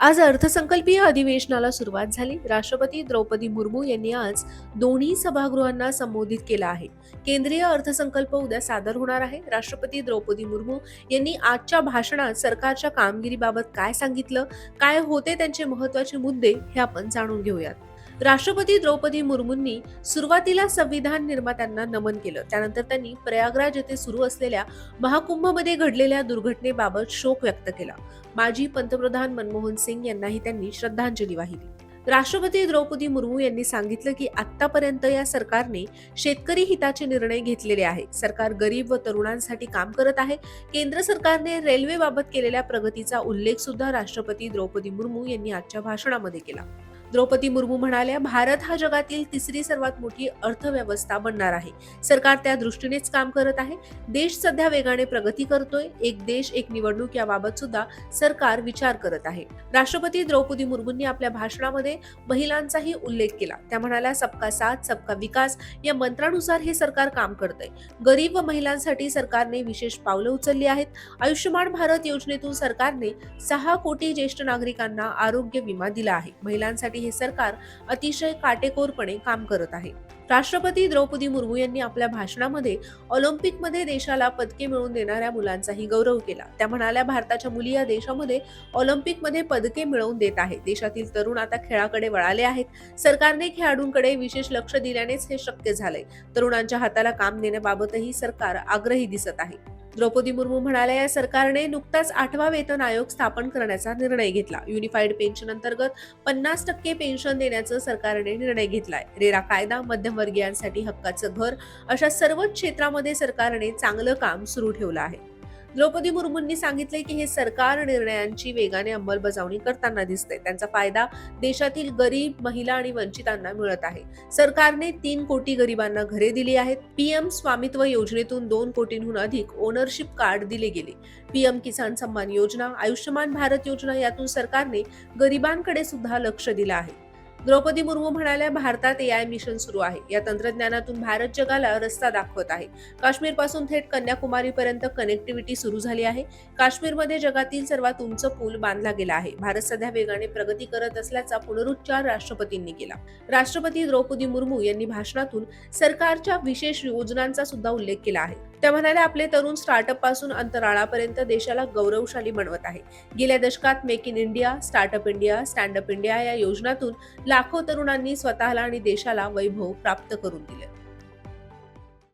आज अर्थसंकल्पीय अधिवेशनाला सुरुवात झाली. राष्ट्रपती द्रौपदी मुर्मू यांनी आज दोन्ही सभागृहांना संबोधित केलं आहे. केंद्रीय अर्थसंकल्प उद्या सादर होणार आहे. राष्ट्रपती द्रौपदी मुर्मू यांनी आजच्या भाषणात सरकारच्या कामगिरीबाबत काय सांगितलं? काय होते त्यांचे महत्त्वाचे मुद्दे? हे आपण जाणून घेऊयात. राष्ट्रपती द्रौपदी मुर्मूंनी सुरुवातीला संविधान निर्मात्यांना नमन केलं. त्यानंतर त्यांनी प्रयागराज येथे सुरू असलेल्या महाकुंभमध्ये घडलेल्या दुर्घटनेबाबत शोक व्यक्त केला. माजी पंतप्रधान मनमोहन सिंग यांनाही त्यांनी श्रद्धांजली वाहिली. राष्ट्रपती द्रौपदी मुर्मू यांनी सांगितलं की आतापर्यंत या सरकारने शेतकरी हिताचे निर्णय घेतलेले आहे सरकार गरीब व तरुणांसाठी काम करत आहे. केंद्र सरकारने रेल्वेबाबत केलेल्या प्रगतीचा उल्लेख सुद्धा राष्ट्रपती द्रौपदी मुर्मू यांनी आजच्या भाषणामध्ये केला. द्रौपदी मुर्मू म्हणाल्या भारत हा जगातील तिसरी सर्वात मोठी अर्थव्यवस्था बनणार आहे. सरकार त्या दृष्टीनेच काम करत आहे. देश सध्या वेगाने प्रगती करतोय. एक देश एक निवडणूक याबाबत सुद्धा सरकार विचार करत आहे. राष्ट्रपती द्रौपदी मुर्मूंनी आपल्या भाषणामध्ये महिलांचाही उल्लेख केला. त्या म्हणाल्या सबका साथ सबका विकास या मंत्रानुसार हे सरकार काम करतंय. गरीब व महिलांसाठी सरकारने विशेष पावलं उचलली आहेत. आयुष्यमान भारत योजनेतून सरकारने सहा कोटी ज्येष्ठ नागरिकांना आरोग्य विमा दिला आहे. महिलांसाठी हे सरकार अतिशय काटेकोरपणे काम करत आहे. राष्ट्रपती द्रौपदी मुर्मू यांनी आपल्या भाषणामध्ये ऑलिम्पिकमध्ये देशाला पदके मिळवून देणाऱ्या मुलांचाही गौरव केला. त्या म्हणाल्या भारताच्या मुली या देशामध्ये ऑलिम्पिकमध्ये पदके मिळवून देत आहेत. देशातील तरुण आता खेळाकडे वळाले आहेत. सरकारने खेळाडूंकडे विशेष लक्ष दिल्यानेच हे शक्य झालंय. तरुणांच्या हाताला काम देण्याबाबतही सरकार आग्रही दिसत आहे. द्रौपदी मुर्मू म्हणाल्या या सरकारने नुकताच आठवा वेतन आयोग स्थापन करण्याचा निर्णय घेतला. युनिफाईड पेन्शन अंतर्गत पन्नास टक्के पेन्शन देण्याचं सरकारने निर्णय घेतलाय. रेरा कायदा मध्यमवर्गीयांसाठी हक्काचं घर अशा सर्वच क्षेत्रामध्ये सरकारने चांगलं काम सुरू ठेवलं आहे. द्रौपदी मुर्मूंनी सांगितले की हे सरकार निर्णयांची वेगाने अंमलबजावणी करताना दिसते त्यांचा फायदा देशातील गरीब महिला आणि वंचितांना मिळत आहे. सरकारने तीन कोटी गरिबांना घरे दिली आहेत. पीएम स्वामित्व योजनेतून दोन कोटींहून अधिक ओनरशिप कार्ड दिले गेले. पीएम किसान सन्मान योजना आयुष्यमान भारत योजना यातून सरकारने गरिबांकडे सुद्धा लक्ष दिलं आहे. द्रौपदी मुर्मू म्हणाल्या भारतात ए आय मिशन सुरू आहे. या तंत्रज्ञानातून भारत जगाला रस्ता दाखवत आहे. काश्मीरपासून थेट कन्याकुमारीपर्यंत कनेक्टिव्हिटी सुरू झाली आहे. काश्मीरमध्ये जगातील सर्वात उंच पूल बांधला गेला आहे. भारत सध्या वेगाने प्रगती करत असल्याचा पुनरुच्चार राष्ट्रपतींनी केला. राष्ट्रपती द्रौपदी मुर्मू यांनी भाषणातून सरकारच्या विशेष योजनांचा सुद्धा उल्लेख केला आहे. त्या म्हणाल्या आपले तरुण स्टार्टअपपासून अंतराळापर्यंत देशाला गौरवशाली बनवत आहे. गेल्या दशकात make in India startup India stand up India या योजनातून लाखो तरुणांनी स्वतःला आणि देशाला वैभव प्राप्त करून दिले.